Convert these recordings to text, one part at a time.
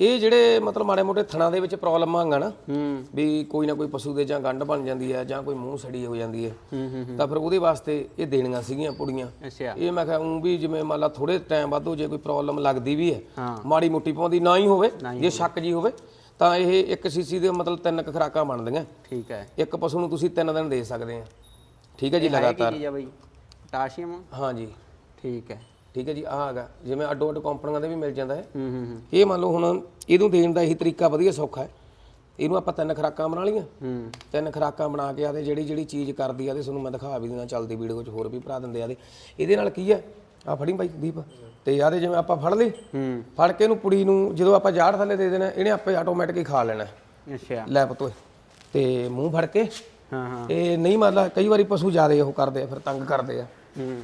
ਇਹ ਜਿਹੜੇ ਮਤਲਬ ਮਾੜੇ ਮੋਟੇ ਥਣਾ ਦੇ ਵਿੱਚ ਪ੍ਰੋਬਲਮ ਆਂਗਾ ਨਾ ਹੂੰ। ਵੀ ਕੋਈ ਨਾ ਕੋਈ ਪਸ਼ੂ ਦੇ ਜਾਂ ਗੰਢ ਬਣ ਜਾਂਦੀ ਹੈ ਜਾਂ ਕੋਈ ਮੂੰਹ ਸੜੀ ਹੋ ਜਾਂਦੀ ਹੈ ਹੂੰ ਹੂੰ। ਤਾਂ ਫਿਰ ਉਹਦੇ ਵਾਸਤੇ ਇਹ ਦੇਣੀਆਂ ਸੀਗੀਆਂ ਪੁੜੀਆਂ। ਅੱਛਾ। ਇਹ ਮੈਂ ਕਿਹਾ ਉਹ ਵੀ ਜਿਵੇਂ ਮੰਨ ਲਾ ਥੋੜੇ ਟਾਈਮ ਬਾਅਦ ਜੇ ਕੋਈ ਪ੍ਰੋਬਲਮ ਲੱਗਦੀ ਵੀ ਹੈ। ਮਾੜੀ ਮੋਟੀ ਪਾਉਂਦੀ ਨਾ ਹੀ ਹੋਵੇ ਜੇ ਸ਼ੱਕ ਜੀ ਹੋਵੇ ਤਾਂ ਇਹ ਇੱਕ ਸੀਸੀ ਦੇ ਮਤਲਬ ਤਿੰਨ ਕੁ ਖੁਰਾਕਾਂ ਬਣਦੀਆਂ। ਠੀਕ ਹੈ। ਇੱਕ ਪਸ਼ੂ ਨੂੰ ਤੁਸੀਂ ਤਿੰਨ ਦਿਨ ਦੇ ਸਕਦੇ ਆ। ਠੀਕ ਹੈ ਜੀ ਲਗਾਤਾਰ। ਪੋਟਾਸ਼ੀਅਮ? ਹਾਂਜੀ ਠੀਕ ਹੈ। ਠੀਕ ਹੈ ਜੀ ਆਹ ਹੈਗਾ। ਜਿਵੇਂ ਅੱਡੋ ਅੱਡ ਕੰਪਨੀਆਂ ਦੇ ਵੀ ਮਿਲ ਜਾਂਦਾ ਹੈ। ਹੂੰ ਹੂੰ ਹੂੰ। ਇਹ ਮੰਨ ਲਓ ਹੁਣ ਇਹਨੂੰ ਦੇਣ ਦਾ ਇਹੀ ਤਰੀਕਾ ਵਧੀਆ ਸੌਖਾ ਹੈ। ਇਹਨੂੰ ਆਪਾਂ ਤਿੰਨ ਖੁਰਾਕਾਂ ਬਣਾ ਲਈਆਂ। ਹੂੰ। ਤਿੰਨ ਖੁਰਾਕਾਂ ਬਣਾ ਕੇ ਆਦੇ ਜਿਹੜੀ ਜਿਹੜੀ ਚੀਜ਼ ਕਰਦੀ ਆ ਤੇ ਤੁਹਾਨੂੰ ਮੈਂ ਦਿਖਾ ਵੀ ਦਿੰਦਾ ਚੱਲਦੀ ਵੀਡੀਓ 'ਚ ਹੋਰ ਵੀ ਭਰਾ ਦਿੰਦੇ ਆਦੇ। ਇਹਦੇ ਨਾਲ ਕੀ ਆ ਆ ਫੜੀ ਬਾਈ ਦੀਪ। ਤੇ ਆਦੇ ਜਿਵੇਂ ਆਪਾਂ ਫੜ ਲਈ ਹੂੰ। ਫੜ ਕੇ ਇਹਨੂੰ ਪੁੜੀ ਨੂੰ ਜਦੋਂ ਆਪਾਂ ਜਾੜ ਥੱਲੇ ਦੇ ਦੇਣਾ ਇਹਨੇ ਆਪੇ ਆਟੋਮੈਟਿਕ ਹੀ ਖਾ ਲੈਣਾ। ਅੱਛਾ। ਲੈ ਪਤੋਏ ਤੇ ਮੂੰਹ ਫੜ ਕੇ ਹਾਂ ਹਾਂ। ਇਹ ਨਹੀਂ ਮੰਨ ਲਾ ਕਈ ਵਾਰੀ ਪਸ਼ੂ ਜ਼ਿਆਦੇ ਉਹ ਕਰਦੇ ਆ ਫਿਰ ਤੰਗ ਕਰਦੇ ਆ। ਹੂੰ।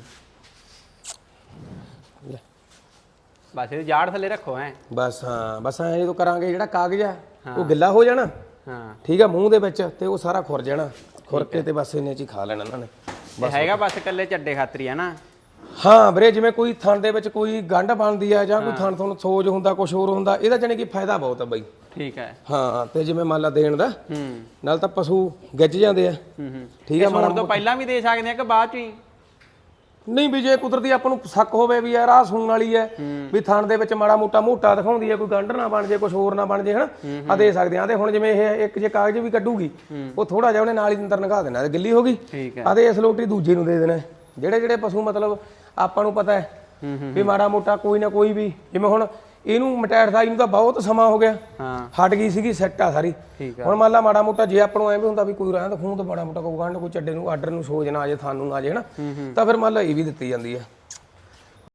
ਲੈ। ਬਸ ਇਹ ਜਾੜ ਥੱਲੇ ਰੱਖੋ ਹੈ ਬਸ ਹਾਂ ਬਸ ਐਂ ਜਦੋਂ ਕਰਾਂਗੇ ਜਿਹੜਾ ਕਾਗਜ਼ ਆ ਉਹ ਗਿੱਲਾ ਹੋ ਜਾਣਾ। ਹਾਂ। ਠੀਕ ਆ ਮੂੰਹ ਦੇ ਵਿੱਚ ਤੇ ਉਹ ਸਾਰਾ ਖੁਰ ਜਾਣਾ। ਖੁਰ ਕੇ ਤੇ ਬਸ ਇਹਨੇ ਚ ਹੀ ਖਾ ਲੈਣਾ ਇਹਨਾਂ ਨੇ। ਇਹ ਹੈਗਾ ਬਸ ਇਕੱਲੇ ਚੱਡੇ ਖਾਤਰੀ ਆ ਨਾ। ਹਾਂ ਵੀਰੇ ਜਿਵੇਂ ਕੋਈ ਥਣ ਦੇ ਵਿੱਚ ਕੋਈ ਗੰਢ ਬਣਦੀ ਆ ਜਾਂ ਕੋਈ ਥਣ ਤੁਹਾਨੂੰ ਸੋਜ ਹੁੰਦਾ ਕੁਝ ਹੋਰ ਹੁੰਦਾ ਇਹਦਾ ਜਾਣੀ ਕਿ ਫਾਇਦਾ ਬਹੁਤ ਆ ਬਾਈ। ਠੀਕ ਹੈ। ਹਾਂ ਤੇ ਜਿਵੇਂ ਮੰਨ ਲਾ ਦੇਣ ਦਾ ਹੂੰ। ਨਾਲ ਤਾਂ ਪਸ਼ੂ ਗਿੱਜ ਜਾਂਦੇ ਆ। ਹੂੰ ਹੂੰ। ਠੀਕ ਆ ਸੌਣ ਤੋਂ ਪਹਿਲਾਂ ਵੀ ਦੇ ਸਕਦੇ ਆ ਕਿ ਬਾਅਦ ਚ ਹੀ? ਨਹੀਂ ਵੀ ਜੇ ਕੁਦਰਤੀ ਆਪਾਂ ਨੂੰ ਸ਼ੱਕ ਹੋਵੇ ਵੀ ਯਾਰ ਆਹ ਸੂਣ ਵਾਲੀ ਹੈ ਵੀ ਥਣ ਦੇ ਵਿੱਚ ਮਾੜਾ ਮੋਟਾ ਮੋਟਾ ਦਿਖਾਉਂਦੀ ਹੈ ਕੋਈ ਗੰਢ ਨਾ ਬਣ ਜੇ ਕੁਝ ਹੋਰ ਨਾ ਬਣ ਜੇ ਹਨਾ? ਆ ਦੇ ਸਕਦੇ ਆ ਤੇ ਹੁਣ ਜਿਵੇਂ ਇਹ ਇੱਕ ਜੇ ਕਾਗਜ਼ ਵੀ ਕੱਢੂਗੀ ਉਹ ਥੋੜਾ ਜਿਹਾ ਉਹਨੇ ਨਾਲ ਹੀ ਅੰਦਰ ਨਗਾ ਦੇਣਾ ਤੇ ਗਿੱਲੀ ਹੋ ਗਈ। ਠੀਕ ਹੈ। ਆ ਤੇ ਇਸ ਲੋਟੀ ਦੂਜੇ ਨੂੰ ਦੇ ਦੇਣਾ। ਜਿਹੜੇ ਜਿਹੜੇ ਪਸ਼ੂ ਮਤਲਬ ਆਪਾਂ ਨੂੰ ਪਤਾ ਹੂੰ ਵੀ ਮਾੜਾ ਮੋਟਾ ਕੋਈ ਨਾ ਕੋਈ ਵੀ ਜਿਵੇਂ ਹੁਣ ਇਹਨੂੰ ਮਟੈਟ ਸਾਈ ਨੂੰ ਤਾਂ ਬਹੁਤ ਸਮਾਂ ਹੋ ਗਿਆ। ਹਾਂ। ਹਟ ਗਈ ਸੀਗੀ ਸੈੱਟ ਆ ਸਾਰੀ। ਠੀਕ ਆ। ਹੁਣ ਮੰਨ ਲਾ ਮਾੜਾ ਮੋਟਾ ਜੇ ਆਪਾਂ ਨੂੰ ਐਵੇਂ ਹੁੰਦਾ ਵੀ ਕੋਈ ਰਹਿਣ ਤਾਂ ਖੂਨ ਤਾਂ ਮਾੜਾ ਮੋਟਾ ਕੋਈ ਗੰਢ ਕੋਈ ਚੱਡੇ ਨੂੰ ਆਰਡਰ ਨੂੰ ਸੋਜ ਨਾ ਆ ਜੇ ਥਾਨੂੰ ਨਾ ਆ ਜੇ ਹਨਾ? ਤਾਂ ਫਿਰ ਮੰਨ ਲਾ ਇਹ ਵੀ ਦਿੱਤੀ ਜਾਂਦੀ ਹੈ